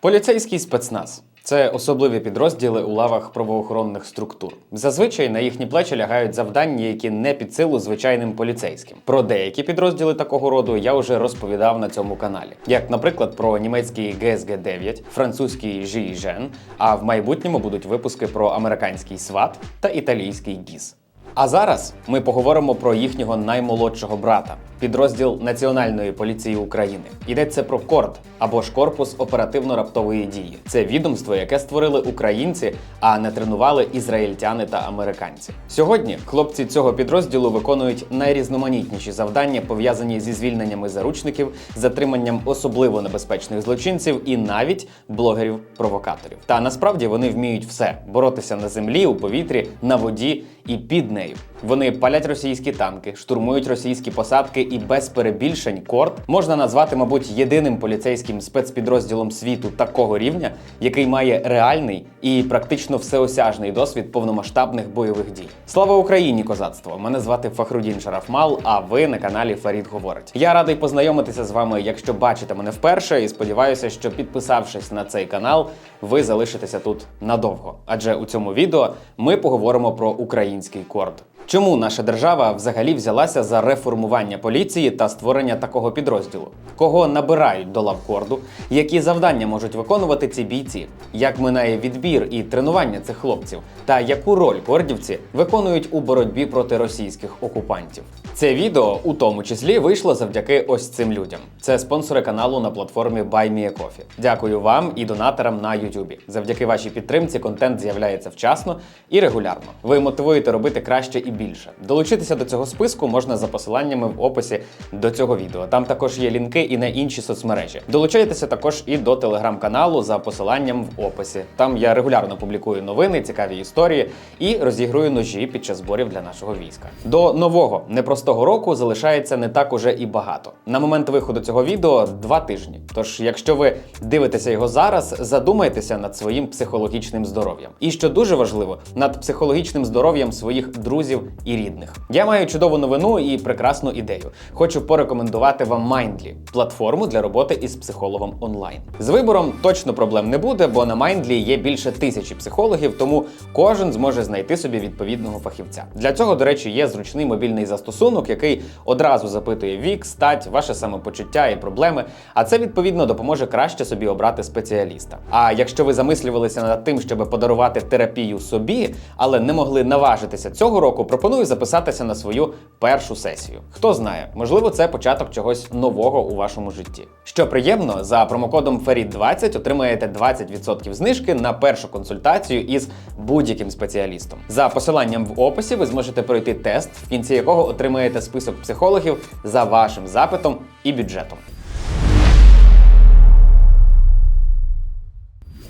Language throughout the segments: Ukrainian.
Поліцейський спецназ. Це особливі підрозділи у лавах правоохоронних структур. Зазвичай на їхні плечі лягають завдання, які не під силу звичайним поліцейським. Про деякі підрозділи такого роду я вже розповідав на цьому каналі, як, наприклад, про німецький gsg 9 французький GIGN, а в майбутньому будуть випуски про американський СВАТ та італійський ГІС. А зараз ми поговоримо про їхнього наймолодшого брата, підрозділ Національної поліції України. Йдеться про КОРД або ж корпус оперативно-раптової дії. Це відомство, яке створили українці, а не тренували ізраїльтяни та американці. Сьогодні хлопці цього підрозділу виконують найрізноманітніші завдання, пов'язані зі звільненнями заручників, затриманням особливо небезпечних злочинців і навіть блогерів-провокаторів. Та насправді вони вміють все: боротися на землі, у повітрі, на воді і під нею. Вони палять російські танки, штурмують російські посадки, і без перебільшень корд можна назвати, мабуть, єдиним поліцейським спецпідрозділом світу такого рівня, який має реальний і практично всеосяжний досвід повномасштабних бойових дій. Слава Україні, козацтво! Мене звати Фахрудін Шарафмал. А ви на каналі Фарід говорить. Я радий познайомитися з вами, якщо бачите мене вперше, і сподіваюся, що підписавшись на цей канал, ви залишитеся тут надовго. Адже у цьому відео ми поговоримо про український корд. Чому наша держава взагалі взялася за реформування поліції та створення такого підрозділу? Кого набирають до лавкорду? Які завдання можуть виконувати ці бійці? Як минає відбір і тренування цих хлопців? Та яку роль кордівці виконують у боротьбі проти російських окупантів? Це відео у тому числі вийшло завдяки ось цим людям. Це спонсори каналу на платформі BuyMeACoffee. Дякую вам і донаторам на YouTube. Завдяки вашій підтримці контент з'являється вчасно і регулярно. Ви мотивуєте робити краще і більше. Долучитися до цього списку можна за посиланнями в описі до цього відео. Там також є лінки і на інші соцмережі. Долучайтеся також і до телеграм-каналу за посиланням в описі. Там я регулярно публікую новини, цікаві історії і розігрую ножі під час зборів для нашого війська. До нового непростого року залишається не так уже і багато. На момент виходу цього відео два тижні. Тож, якщо ви дивитеся його зараз, задумайтеся над своїм психологічним здоров'ям. І що дуже важливо, над психологічним здоров'ям своїх друзів і рідних. Я маю чудову новину і прекрасну ідею. Хочу порекомендувати вам Mindly – платформу для роботи із психологом онлайн. З вибором точно проблем не буде, бо на Mindly є більше тисячі психологів, тому кожен зможе знайти собі відповідного фахівця. Для цього, до речі, є зручний мобільний застосунок, який одразу запитує вік, стать, ваше самопочуття і проблеми. А це відповідно допоможе краще собі обрати спеціаліста. А якщо ви замислювалися над тим, щоб подарувати терапію собі, але не могли наважитися цього року, пропоную записатися на свою першу сесію. Хто знає, можливо, це початок чогось нового у вашому житті. Що приємно, за промокодом FERID20 отримаєте 20% знижки на першу консультацію із будь-яким спеціалістом. За посиланням в описі ви зможете пройти тест, в кінці якого отримаєте список психологів за вашим запитом і бюджетом.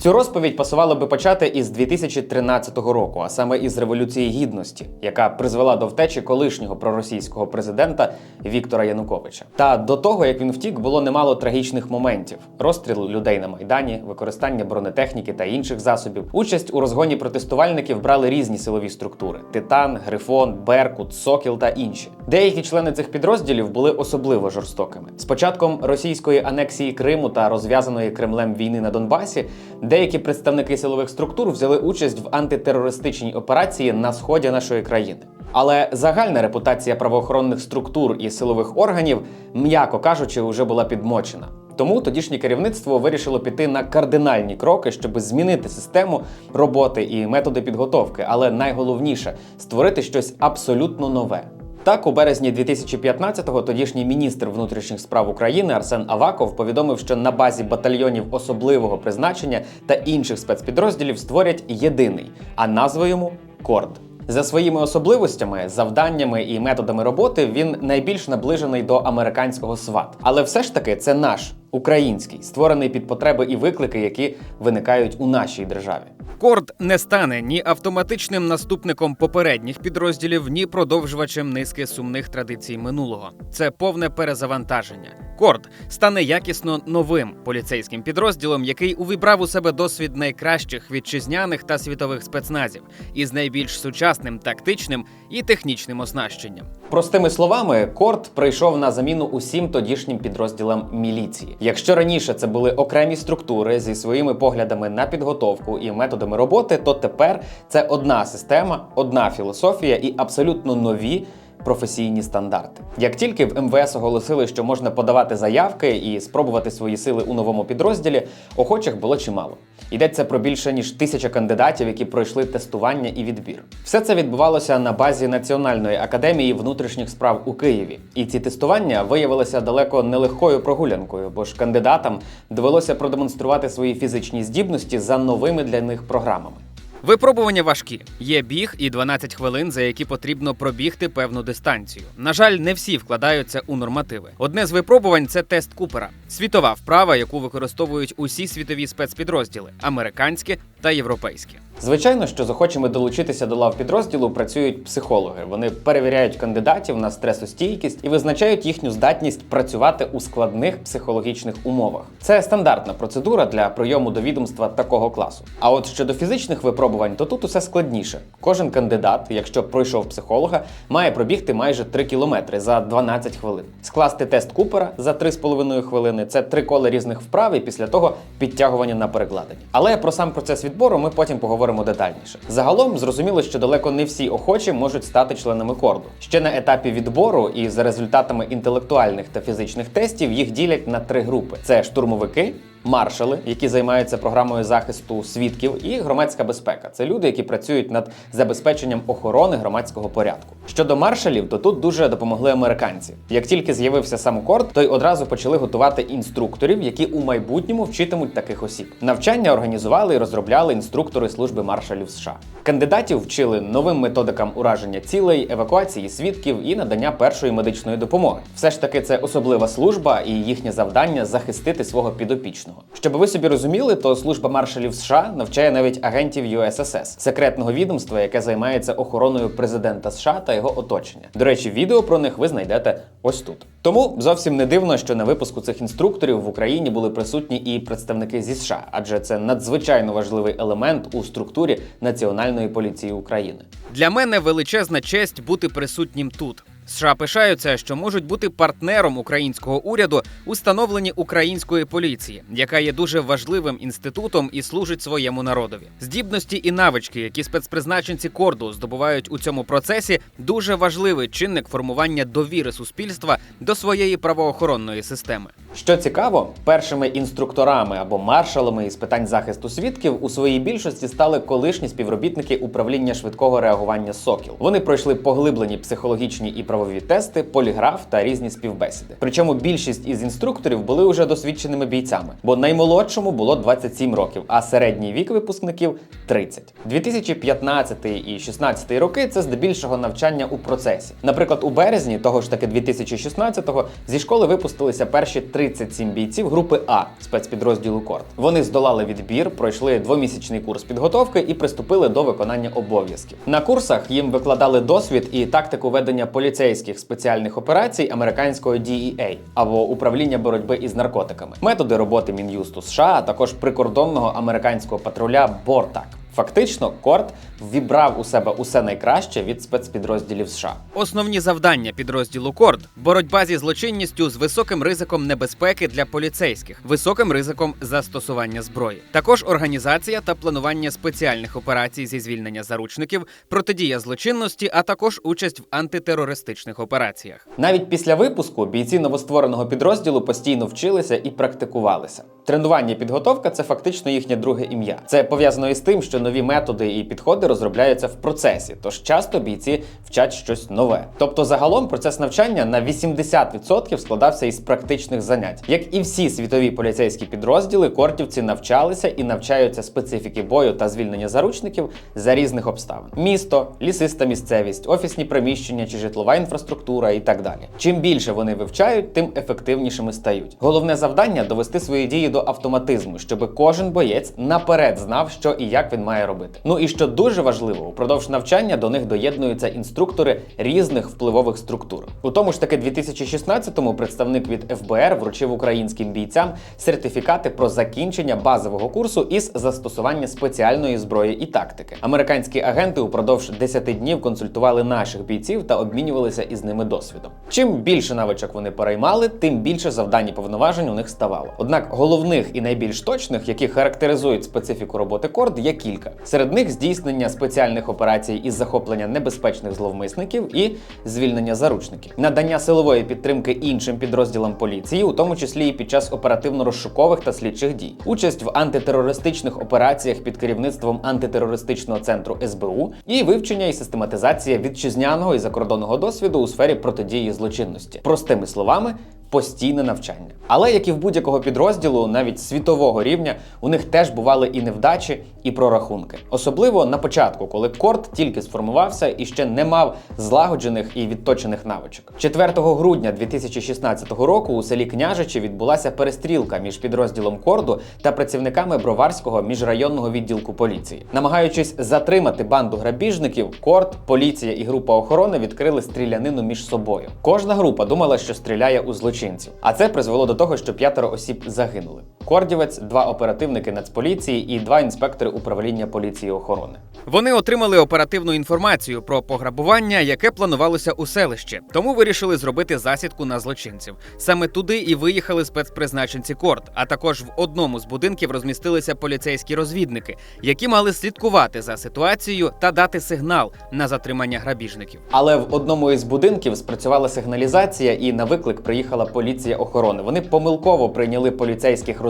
Цю розповідь пасувало би почати із 2013 року, а саме із Революції Гідності, яка призвела до втечі колишнього проросійського президента Віктора Януковича. Та до того, як він втік, було немало трагічних моментів: розстріл людей на майдані, використання бронетехніки та інших засобів. Участь у розгоні протестувальників брали різні силові структури: Титан, Грифон, Беркут, Сокіл та інші. Деякі члени цих підрозділів були особливо жорстокими. З початком російської анексії Криму та розв'язаної Кремлем війни на Донбасі. Деякі представники силових структур взяли участь в антитерористичній операції на сході нашої країни. Але загальна репутація правоохоронних структур і силових органів, м'яко кажучи, вже була підмочена. Тому тодішнє керівництво вирішило піти на кардинальні кроки, щоб змінити систему роботи і методи підготовки, але найголовніше створити щось абсолютно нове. Так, у березні 2015-го тодішній міністр внутрішніх справ України Арсен Аваков повідомив, що на базі батальйонів особливого призначення та інших спецпідрозділів створять єдиний, а назву йому КОРД. За своїми особливостями, завданнями і методами роботи він найбільш наближений до американського СВАТ. Але все ж таки це наш український, створений під потреби і виклики, які виникають у нашій державі. Корд не стане ні автоматичним наступником попередніх підрозділів, ні продовжувачем низки сумних традицій минулого. Це повне перезавантаження. Корд стане якісно новим поліцейським підрозділом, який увібрав у себе досвід найкращих вітчизняних та світових спецназів із найбільш сучасним тактичним і технічним оснащенням. Простими словами, Корт прийшов на заміну усім тодішнім підрозділам міліції. Якщо раніше це були окремі структури зі своїми поглядами на підготовку і методами роботи, то тепер це одна система, одна філософія і абсолютно нові. Професійні стандарти. Як тільки в МВС оголосили, що можна подавати заявки і спробувати свої сили у новому підрозділі, охочих було чимало. Йдеться про більше ніж тисяча кандидатів, які пройшли тестування і відбір. Все це відбувалося на базі Національної академії внутрішніх справ у Києві. І ці тестування виявилися далеко нелегкою прогулянкою, бо ж кандидатам довелося продемонструвати свої фізичні здібності за новими для них програмами. Випробування важкі. Є біг і 12 хвилин, за які потрібно пробігти певну дистанцію. На жаль, не всі вкладаються у нормативи. Одне з випробувань це тест Купера, світова вправа, яку використовують усі світові спецпідрозділи американські та європейські. Звичайно, що з охочими долучитися до лав підрозділу працюють психологи. Вони перевіряють кандидатів на стресостійкість і визначають їхню здатність працювати у складних психологічних умовах. Це стандартна процедура для прийому до відомства такого класу. А от щодо фізичних випробувань, то тут усе складніше. Кожен кандидат, якщо пройшов психолога, має пробігти майже 3 кілометри за 12 хвилин, скласти тест Купера за 3,5 хвилини. Це три кола різних вправ і після того підтягування на перекладині. Але про сам процес відбору ми потім поговоримо детальніше. Загалом зрозуміло, що далеко не всі охочі можуть стати членами корду. Ще на етапі відбору і за результатами інтелектуальних та фізичних тестів їх ділять на три групи: це штурмовики. Маршали, які займаються програмою захисту свідків, і громадська безпека це люди, які працюють над забезпеченням охорони громадського порядку. Щодо маршалів, то тут дуже допомогли американці. Як тільки з'явився сам корд, то й одразу почали готувати інструкторів, які у майбутньому вчитимуть таких осіб. Навчання організували і розробляли інструктори служби маршалів США. Кандидатів вчили новим методикам ураження цілей, евакуації свідків і надання першої медичної допомоги. Все ж таки, це особлива служба, і їхнє завдання захистити свого підопічного. Щоб ви собі розуміли, то служба маршалів США навчає навіть агентів USSS, секретного відомства, яке займається охороною президента США та його оточення. До речі, відео про них ви знайдете ось тут. Тому зовсім не дивно, що на випуску цих інструкторів в Україні були присутні і представники зі США, адже це надзвичайно важливий елемент у структурі Національної поліції України. Для мене величезна честь бути присутнім тут. США пишаються, що можуть бути партнером українського уряду у становленні української поліції, яка є дуже важливим інститутом і служить своєму народові. Здібності і навички, які спецпризначенці корду здобувають у цьому процесі, дуже важливий чинник формування довіри суспільства до своєї правоохоронної системи. Що цікаво, першими інструкторами або маршалами із питань захисту свідків у своїй більшості стали колишні співробітники управління швидкого реагування Сокіл. Вони пройшли поглиблені психологічні і правові тести, поліграф та різні співбесіди. Причому більшість із інструкторів були уже досвідченими бійцями, бо наймолодшому було 27 років, а середній вік випускників 30. 2015 і 2016 роки це здебільшого навчання у процесі. Наприклад, у березні того ж таки 2016-го зі школи випустилися перші 37 бійців групи А спецпідрозділу Корт. Вони здолали відбір, пройшли двомісячний курс підготовки і приступили до виконання обов'язків. На курсах їм викладали досвід і тактику ведення поліцейських спеціальних операцій американського DEA або управління боротьби із наркотиками, методи роботи мін'юсту США, а також прикордонного американського патруля Бортак. Фактично, Корт ввібрав у себе усе найкраще від спецпідрозділів США. Основні завдання підрозділу Корд боротьба зі злочинністю з високим ризиком небезпеки для поліцейських, високим ризиком застосування зброї. Також організація та планування спеціальних операцій зі звільнення заручників, протидія злочинності, а також участь в антитерористичних операціях. Навіть після випуску бійці новоствореного підрозділу постійно вчилися і практикувалися. Тренування і підготовка це фактично їхнє друге ім'я. Це пов'язано із тим, що нові методи і підходи розробляються в процесі, тож часто бійці вчать щось нове. Тобто, загалом процес навчання на 80% складався із практичних занять. Як і всі світові поліцейські підрозділи, кортівці навчалися і навчаються специфіки бою та звільнення заручників за різних обставин: місто, лісиста місцевість, офісні приміщення чи житлова інфраструктура і так далі. Чим більше вони вивчають, тим ефективнішими стають. Головне завдання довести свої дії до до автоматизму, щоб кожен боєць наперед знав, що і як він має робити. Ну і що дуже важливо, упродовж навчання до них доєднуються інструктори різних впливових структур. У тому ж таки 2016-му представник від ФБР вручив українським бійцям сертифікати про закінчення базового курсу із застосування спеціальної зброї і тактики. Американські агенти упродовж 10 днів консультували наших бійців та обмінювалися із ними досвідом. Чим більше навичок вони переймали, тим більше завдань і повноважень у них ставало. Однак головних і найбільш точних, які характеризують специфіку роботи корд, є кілька. Серед них здійснення спеціальних операцій із захоплення небезпечних зловмисників і звільнення заручників, надання силової підтримки іншим підрозділам поліції, у тому числі і під час оперативно-розшукових та слідчих дій, участь в антитерористичних операціях під керівництвом антитерористичного центру СБУ і вивчення і систематизація вітчизняного і закордонного досвіду у сфері протидії злочинності. Простими словами. Постійне навчання, але як і в будь-якого підрозділу, навіть світового рівня, у них теж бували і невдачі, і прорахунки. Особливо на початку, коли корт тільки сформувався і ще не мав злагоджених і відточених навичок. 4 грудня 2016 року у селі Княжичі відбулася перестрілка між підрозділом корду та працівниками броварського міжрайонного відділку поліції. Намагаючись затримати банду грабіжників, корт, поліція і група охорони відкрили стрілянину між собою. Кожна група думала, що стріляє у злочинців, а це призвело до того, що п'ятеро осіб загинули. Кордівець, два оперативники Нацполіції і два інспектори управління поліції охорони. Вони отримали оперативну інформацію про пограбування, яке планувалося у селищі, тому вирішили зробити засідку на злочинців. Саме туди і виїхали спецпризначенці корт. А також в одному з будинків розмістилися поліцейські розвідники, які мали слідкувати за ситуацією та дати сигнал на затримання грабіжників. Але в одному із будинків спрацювала сигналізація, і на виклик приїхала поліція охорони. Вони помилково прийняли поліцейських розвідників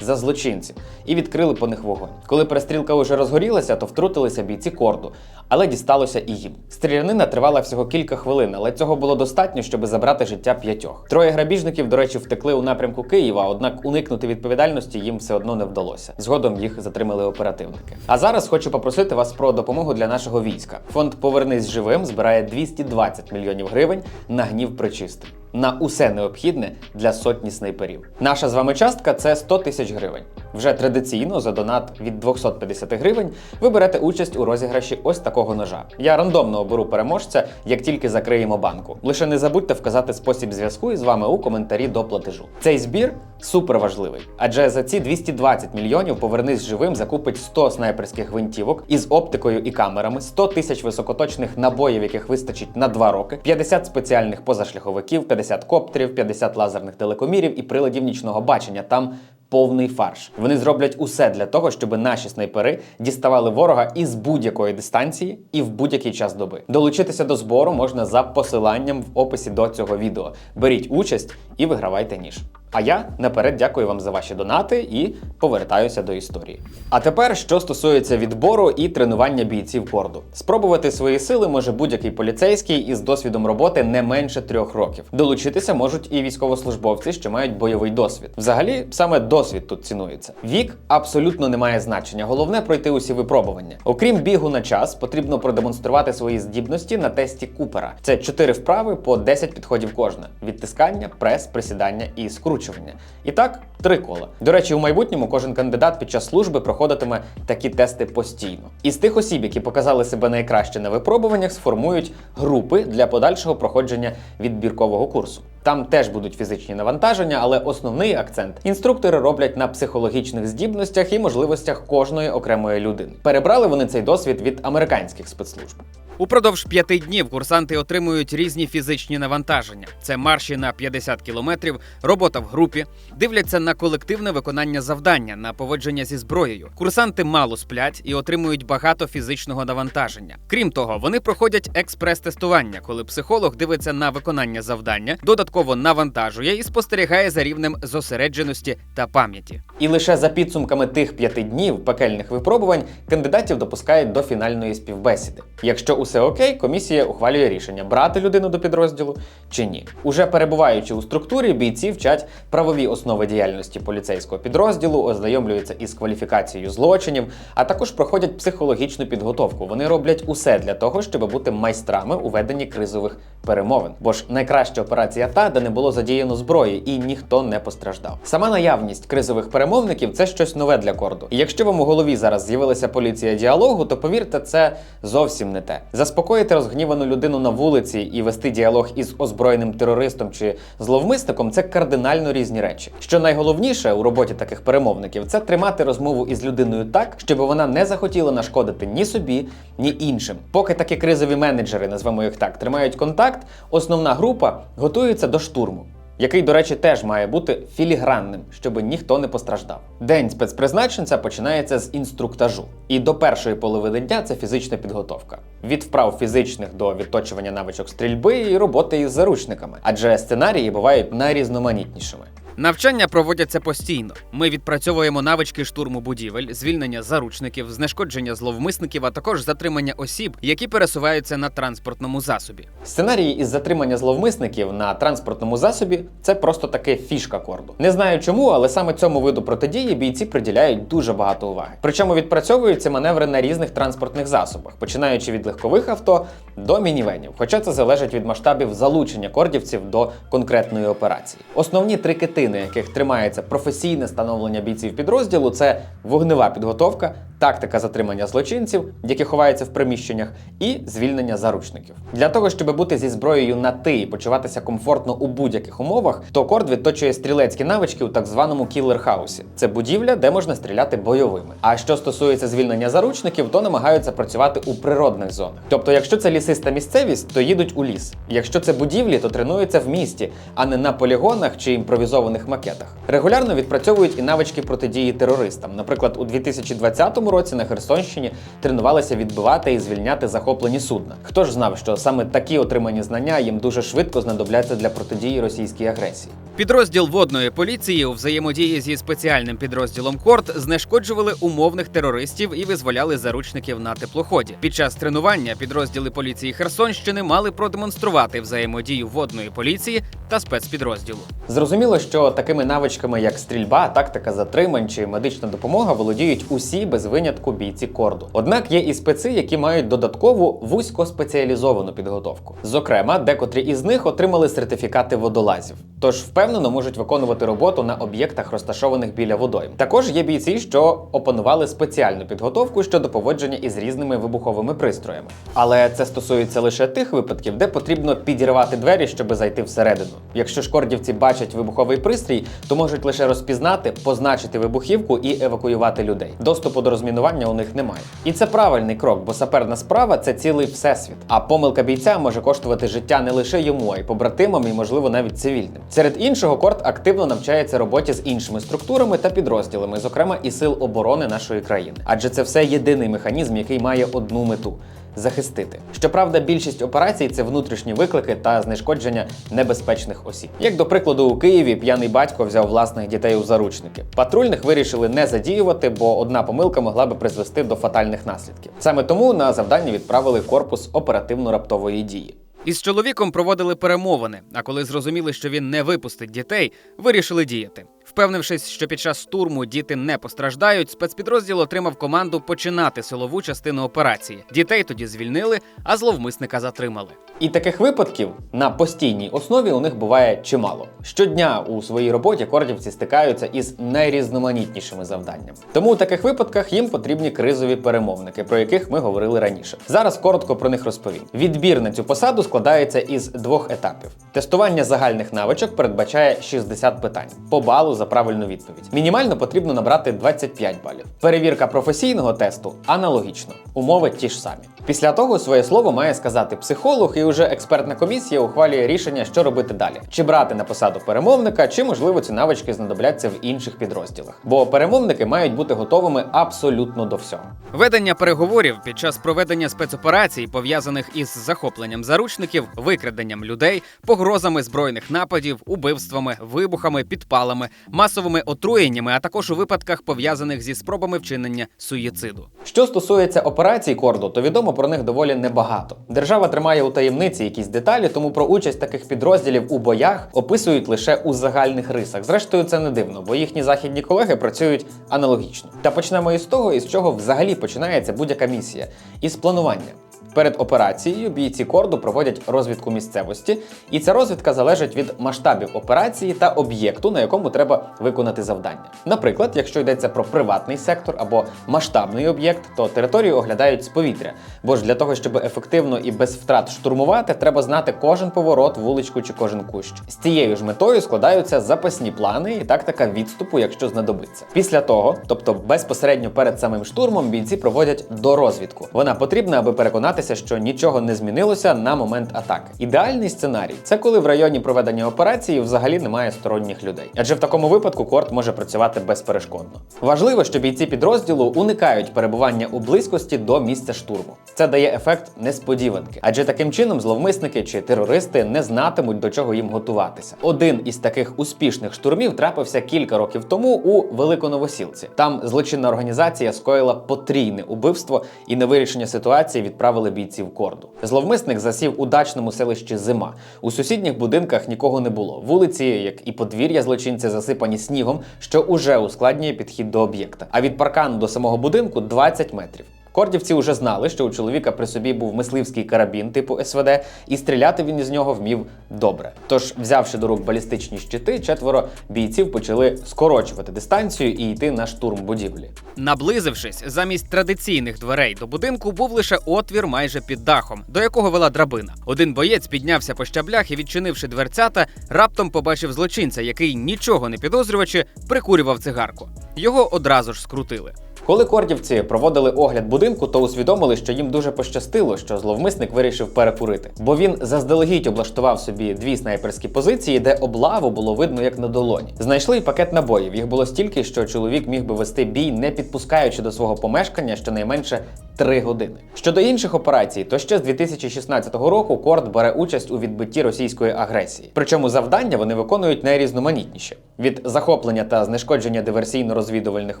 за злочинців і відкрили по них вогонь. Коли перестрілка вже розгорілася, то втрутилися бійці корду, але дісталося і їм. Стрілянина тривала всього кілька хвилин, але цього було достатньо, щоб забрати життя п'ятьох. Троє грабіжників, до речі, втекли у напрямку Києва, однак уникнути відповідальності їм все одно не вдалося. Згодом їх затримали оперативники. А зараз хочу попросити вас про допомогу для нашого війська. Фонд Повернись живим збирає 220 мільйонів гривень на гнів причистий. На усе необхідне для сотні снайперів. Наша з вами частка це 100 тисяч гривень. Вже традиційно за донат від 250 гривень ви берете участь у розіграші ось такого ножа. Я рандомно оберу переможця, як тільки закриємо банку. Лише не забудьте вказати спосіб зв'язку із вами у коментарі до платежу. Цей збір супер важливий, адже за ці 220 мільйонів повернись живим закупить 100 снайперських гвинтівок із оптикою і камерами, 100 тисяч високоточних набоїв, яких вистачить на 2 роки, 50 спеціальних позашляховиків, 50 коптерів, 50 лазерних телекомірів і приладів нічного бачення. Там повний фарш. Вони зроблять усе для того, щоб наші снайпери діставали ворога із будь-якої дистанції і в будь-який час доби. Долучитися до збору можна за посиланням в описі до цього відео. Беріть участь і вигравайте ніж. А я наперед дякую вам за ваші донати і повертаюся до історії. А тепер, що стосується відбору і тренування бійців корду, спробувати свої сили може будь-який поліцейський із досвідом роботи не менше трьох років. Долучитися можуть і військовослужбовці, що мають бойовий досвід. Взагалі, саме досвід тут цінується. Вік абсолютно не має значення. Головне пройти усі випробування. Окрім бігу на час, потрібно продемонструвати свої здібності на тесті Купера. Це чотири вправи по 10 підходів кожна: відтискання, прес, присідання і скручування. І так, три кола. До речі, у майбутньому кожен кандидат під час служби проходитиме такі тести постійно. Із тих осіб, які показали себе найкраще на випробуваннях, сформують групи для подальшого проходження відбіркового курсу. Там теж будуть фізичні навантаження, але основний акцент інструктори роблять на психологічних здібностях і можливостях кожної окремої людини. Перебрали вони цей досвід від американських спецслужб. Упродовж п'яти днів курсанти отримують різні фізичні навантаження: це марші на 50 кілометрів, робота в групі, дивляться на колективне виконання завдання, на поводження зі зброєю. Курсанти мало сплять і отримують багато фізичного навантаження. Крім того, вони проходять експрес-тестування, коли психолог дивиться на виконання завдання, додатково навантажує і спостерігає за рівнем зосередженості та пам'яті. І лише за підсумками тих п'яти днів пекельних випробувань кандидатів допускають до фінальної співбесіди. Якщо усе окей, комісія ухвалює рішення, брати людину до підрозділу чи ні. Уже перебуваючи у структурі, бійці вчать правові основи діяльності поліцейського підрозділу, ознайомлюються із кваліфікацією злочинів, а також проходять психологічну підготовку. Вони роблять усе для того, щоб бути майстрами у веденні кризових перемовин. Бо ж найкраща операція та, де не було задіяно зброї і ніхто не постраждав. Сама наявність кризових перемовників це щось нове для корду. І якщо вам у голові зараз з'явилася поліція діалогу, то повірте, це зовсім не те. Заспокоїти розгнівану людину на вулиці і вести діалог із озброєним терористом чи зловмисником це кардинально різні речі. Що найголовніше у роботі таких перемовників це тримати розмову із людиною так, щоб вона не захотіла нашкодити ні собі, ні іншим. Поки такі кризові менеджери, назвемо їх так, тримають контакт, основна група готується до штурму. Який, до речі, теж має бути філігранним, щоб ніхто не постраждав. День спецпризначенця починається з інструктажу, і до першої половини дня це фізична підготовка. Від вправ фізичних до відточування навичок стрільби і роботи із заручниками, адже сценарії бувають найрізноманітнішими. Навчання проводяться постійно. Ми відпрацьовуємо навички штурму будівель, звільнення заручників, знешкодження зловмисників, а також затримання осіб, які пересуваються на транспортному засобі. Сценарії із затримання зловмисників на транспортному засобі це просто таке фішка корду. Не знаю чому, але саме цьому виду протидії бійці приділяють дуже багато уваги. Причому відпрацьовуються маневри на різних транспортних засобах, починаючи від легкових авто до мінівенів. Хоча це залежить від масштабів залучення кордівців до конкретної операції. Основні три кити, на яких тримається професійне становлення бійців підрозділу, це вогнева підготовка, тактика затримання злочинців, які ховаються в приміщеннях, і звільнення заручників. Для того, щоб бути зі зброєю на ти і почуватися комфортно у будь-яких умовах, то корд відточує стрілецькі навички у так званому кілер-хаусі. Це будівля, де можна стріляти бойовими. А що стосується звільнення заручників, то намагаються працювати у природних зонах. Тобто, якщо це лісиста місцевість, то їдуть у ліс. Якщо це будівлі, то тренуються в місті, а не на полігонах чи імпровізованих макетах. Регулярно відпрацьовують і навички протидії терористам. Наприклад, у 2020 році на Херсонщині тренувалися відбивати і звільняти захоплені судна. Хто ж знав, що саме такі отримані знання їм дуже швидко знадобляться для протидії російській агресії? Підрозділ водної поліції у взаємодії зі спеціальним підрозділом Корт знешкоджували умовних терористів і визволяли заручників на теплоході. Під час тренування підрозділи поліції Херсонщини мали продемонструвати взаємодію водної поліції та спецпідрозділу. Зрозуміло, що такими навичками, як стрільба, тактика затримань чи медична допомога, володіють усі без винятку бійці корду. Однак є і специ, які мають додаткову вузькоспеціалізовану підготовку. Зокрема, декотрі із них отримали сертифікати водолазів, тож впевнено можуть виконувати роботу на об'єктах, розташованих біля водойм. Також є бійці, що опанували спеціальну підготовку щодо поводження із різними вибуховими пристроями. Але це стосується лише тих випадків, де потрібно підірвати двері, щоб зайти всередину. Якщо ж кордівці бачать вибуховий пристрій, то можуть лише розпізнати, позначити вибухівку і евакуювати людей. Доступу до розмінування у них немає. І це правильний крок, бо саперна справа це цілий всесвіт. А помилка бійця може коштувати життя не лише йому, а й побратимам, і можливо навіть цивільним. Серед іншого, корт активно навчається роботі з іншими структурами та підрозділами, зокрема і сил оборони нашої країни. Адже це все єдиний механізм, який має одну мету. Захистити. Щоправда, більшість операцій це внутрішні виклики та знешкодження небезпечних осіб. Як до прикладу, у Києві п'яний батько взяв власних дітей у заручники. Патрульних вирішили не задіювати, бо одна помилка могла би призвести до фатальних наслідків. Саме тому на завдання відправили корпус оперативно-раптової дії. Із чоловіком проводили перемовини, а коли зрозуміли, що він не випустить дітей, вирішили діяти. Впевнившись, що під час штурму діти не постраждають, спецпідрозділ отримав команду починати силову частину операції. Дітей тоді звільнили, а зловмисника затримали. І таких випадків на постійній основі у них буває чимало. Щодня у своїй роботі кордівці стикаються із найрізноманітнішими завданнями. Тому у таких випадках їм потрібні кризові перемовники, про яких ми говорили раніше. Зараз коротко про них розповім. Відбір на цю посаду складається із двох етапів. Тестування загальних навичок передбачає 60 питань по балу за правильну відповідь. Мінімально потрібно набрати 25 балів. Перевірка професійного тесту аналогічно. Умови ті ж самі. Після того своє слово має сказати психолог, і вже експертна комісія ухвалює рішення, що робити далі: чи брати на посаду перемовника, чи можливо ці навички знадобляться в інших підрозділах. Бо перемовники мають бути готовими абсолютно до всього. Ведення переговорів під час проведення спецоперацій, пов'язаних із захопленням заручників, викраденням людей, погрозами збройних нападів, убивствами, вибухами, підпалами, масовими отруєннями, а також у випадках пов'язаних зі спробами вчинення суїциду. Що стосується операцій корду, то відомо про них доволі небагато. Держава тримає у таємниці якісь деталі, тому про участь таких підрозділів у боях описують лише у загальних рисах. Зрештою, це не дивно, бо їхні західні колеги працюють аналогічно. Та почнемо із того, із чого взагалі починається будь-яка місія із планування. Перед операцією бійці корду проводять розвідку місцевості, і ця розвідка залежить від масштабів операції та об'єкту, на якому треба виконати завдання. Наприклад, якщо йдеться про приватний сектор або масштабний об'єкт, то територію оглядають з повітря. Бо ж для того, щоб ефективно і без втрат штурмувати, треба знати кожен поворот, вуличку чи кожен кущ. З цією ж метою складаються запасні плани і тактика відступу, якщо знадобиться. Після того, тобто безпосередньо перед самим штурмом, бійці проводять дорозвідку. Вона потрібна, аби переконатися, що нічого не змінилося на момент атаки. Ідеальний сценарій це коли в районі проведення операції взагалі немає сторонніх людей. Адже в такому випадку корт може працювати безперешкодно. Важливо, що бійці підрозділу уникають перебування у близькості до місця штурму. Це дає ефект несподіванки, адже таким чином зловмисники чи терористи не знатимуть до чого їм готуватися. Один із таких успішних штурмів трапився кілька років тому у Великоновосілці. Там злочинна організація скоїла потрійне убивство і на вирішення ситуації відправили бійців корду. Зловмисник засів у дачному селищі Зима. У сусідніх будинках нікого не було. Вулиці, як і подвір'я злочинця, засипані снігом, що уже ускладнює підхід до об'єкта. А від паркану до самого будинку 20 метрів. Кордівці вже знали, що у чоловіка при собі був мисливський карабін типу СВД, і стріляти він із нього вмів добре. Тож, взявши до рук балістичні щити, четверо бійців почали скорочувати дистанцію і йти на штурм будівлі. Наблизившись, замість традиційних дверей до будинку був лише отвір майже під дахом, до якого вела драбина. Один боєць піднявся по щаблях і, відчинивши дверцята, раптом побачив злочинця, який, нічого не підозрювачи, прикурював цигарку. Його одразу ж скрутили. Коли кордівці проводили огляд будинку, то усвідомили, що їм дуже пощастило, що зловмисник вирішив перекурити, бо він заздалегідь облаштував собі дві снайперські позиції, де облаву було видно як на долоні. Знайшли й пакет набоїв. Їх було стільки, що чоловік міг би вести бій, не підпускаючи до свого помешкання щонайменше три години. Щодо інших операцій, то ще з 2016 року Корд бере участь у відбитті російської агресії. Причому завдання вони виконують найрізноманітніші: від захоплення та знешкодження диверсійно-розвідувальних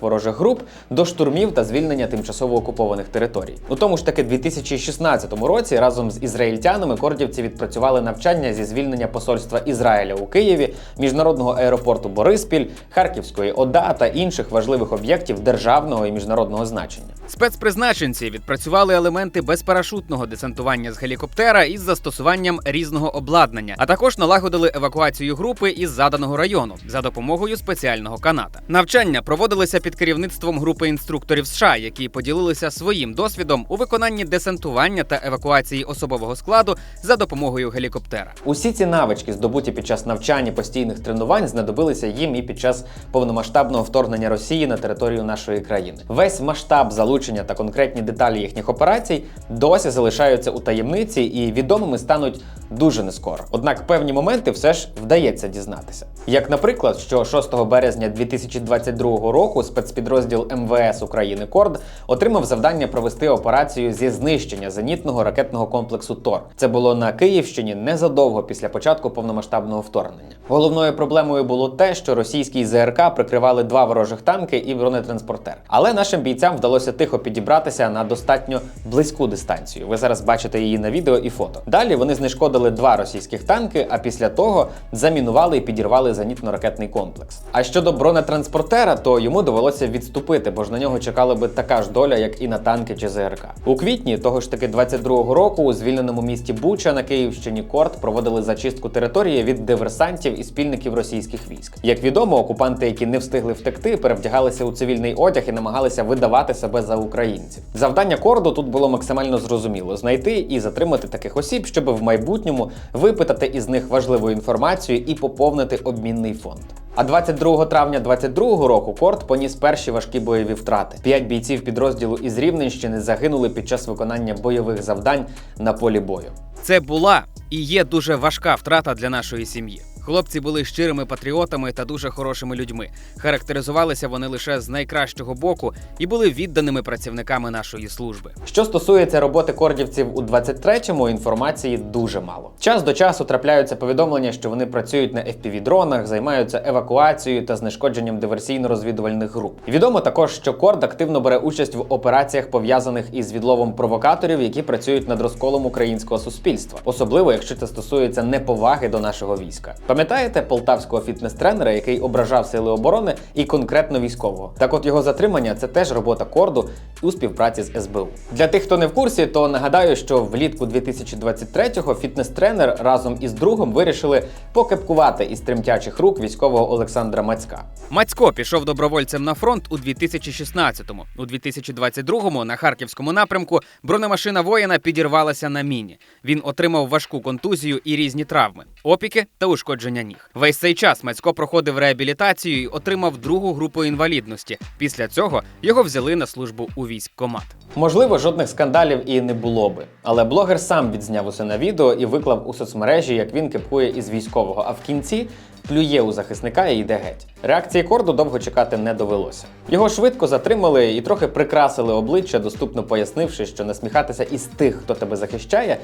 ворожих груп до штурмів та звільнення тимчасово окупованих територій. У тому ж таки 2016 році разом з ізраїльтянами кордівці відпрацювали навчання зі звільнення посольства Ізраїля у Києві, міжнародного аеропорту Бориспіль, Харківської ОДА та інших важливих об'єктів державного і міжнародного значення. Спецпризначенці відпрацювали елементи безпарашутного десантування з гелікоптера із застосуванням різного обладнання, а також налагодили евакуацію групи із заданого району за допомогою спеціального каната. Навчання проводилися під керівництвом групи інструкторів США, які поділилися своїм досвідом у виконанні десантування та евакуації особового складу за допомогою гелікоптера. Усі ці навички, здобуті під час навчань і постійних тренувань, знадобилися їм і під час повномасштабного вторгнення Росії на територію нашої країни. Весь масштаб залучення та конкретні деталі їхніх операцій досі залишаються у таємниці і відомими стануть дуже нескоро. Однак певні моменти все ж вдається дізнатися. Як, наприклад, що 6 березня 2022 року спецпідрозділ МВС України Корд отримав завдання провести операцію зі знищення зенітного ракетного комплексу ТОР. Це було на Київщині незадовго після початку повномасштабного вторгнення. Головною проблемою було те, що російський ЗРК прикривали два ворожих танки і бронетранспортер. Але нашим бійцям вдалося тихо підібратися на достатньо близьку дистанцію. Ви зараз бачите її на відео і фото. Далі вони знешкодили два російських танки, а після того замінували і підірвали зенітно-ракетний комплекс. А щодо бронетранспортера, то йому довелося відступити, бо ж на нього чекала би така ж доля, як і на танки чи ЗРК. У квітні того ж таки 22-го року у звільненому місті Буча на Київщині Корт проводили зачистку території від диверсантів і спільників російських військ. Як відомо, окупанти, які не встигли втекти, перевдягалися у цивільний одяг і намагалися видавати себе за українців. Завдання корду тут було максимально зрозуміло знайти і затримати таких осіб, щоб в майбутньому випитати із них важливу інформацію і поповнити обмінний фонд. А 22 травня 22 року Корт поніс перші важкі бойові. П'ять бійців підрозділу із Рівненщини загинули під час виконання бойових завдань на полі бою. Це була і є дуже важка втрата для нашої сім'ї. Хлопці були щирими патріотами та дуже хорошими людьми. Характеризувалися вони лише з найкращого боку і були відданими працівниками нашої служби. Що стосується роботи кордівців у 23-му, інформації дуже мало. Час до часу трапляються повідомлення, що вони працюють на FPV-дронах, займаються евакуацією та знешкодженням диверсійно-розвідувальних груп. Відомо також, що Корд активно бере участь в операціях, пов'язаних із відловом провокаторів, які працюють над розколом українського суспільства, особливо якщо це стосується неповаги до нашого війська. Пам'ятаєте полтавського фітнес-тренера, який ображав сили оборони і конкретно військового? Так, от його затримання це теж робота корду у співпраці з СБУ. Для тих, хто не в курсі, то нагадаю, що влітку 2023-го фітнес-тренер разом із другом вирішили покепкувати із тремтячих рук військового Олександра Мацька. Мацько пішов добровольцем на фронт у 2016-му. У 2022-му на харківському напрямку бронемашина воїна підірвалася на міні. Він отримав важку контузію і різні травми, опіки та ушкодження ніг. Весь цей час Мацько проходив реабілітацію і отримав другу групу інвалідності. Після цього його взяли на службу у військкомат. Можливо, жодних скандалів і не було би, але блогер сам відзняв усе на відео і виклав у соцмережі, як він кипкує із військового, а в кінці плює у захисника і йде геть. Реакції корду довго чекати не довелося. Його швидко затримали і трохи прикрасили обличчя, доступно пояснивши, що насміхатися із тих, хто тебе захищає,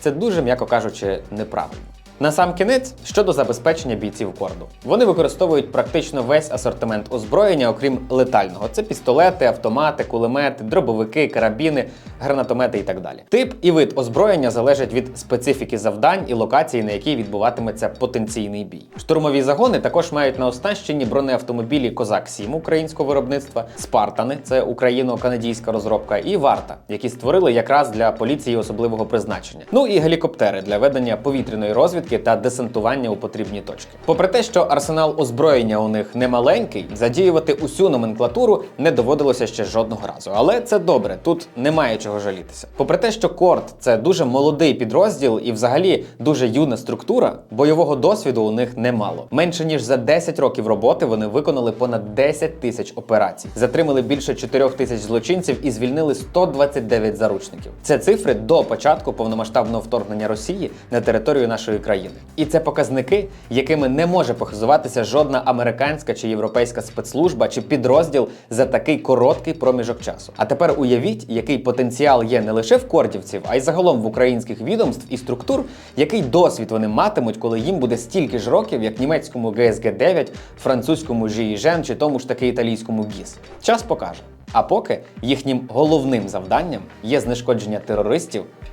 це дуже, м'яко кажучи, неправильно. На сам кінець щодо забезпечення бійців корду. Вони використовують практично весь асортимент озброєння, окрім летального. Це пістолети, автомати, кулемети, дробовики, карабіни, гранатомети і так далі. Тип і вид озброєння залежать від специфіки завдань і локації, на якій відбуватиметься потенційний бій. Штурмові загони також мають на оснащенні бронеавтомобілі Козак 7 українського виробництва, Спартани це україно-канадійська розробка, і Варта, які створили якраз для поліції особливого призначення. Ну і гелікоптери для ведення повітряної розвідки та десантування у потрібні точки. Попри те, що арсенал озброєння у них не маленький, задіювати усю номенклатуру не доводилося ще жодного разу. Але це добре, тут немає чого жалітися. Попри те, що Корд це дуже молодий підрозділ і взагалі дуже юна структура, бойового досвіду у них немало. Менше ніж за 10 років роботи вони виконали понад 10 тисяч операцій, затримали більше 4 тисяч злочинців і звільнили 129 заручників. Це цифри до початку повномасштабного вторгнення Росії на територію нашої країни. І це показники, якими не може похизуватися жодна американська чи європейська спецслужба чи підрозділ за такий короткий проміжок часу. А тепер уявіть, який потенціал є не лише в кордівців, а й загалом в українських відомств і структур, який досвід вони матимуть, коли їм буде стільки ж років, як німецькому gsg 9 французькому GIGN чи тому ж таки італійському ГІС. Час покаже. А поки їхнім головним завданням є знешкодження терористів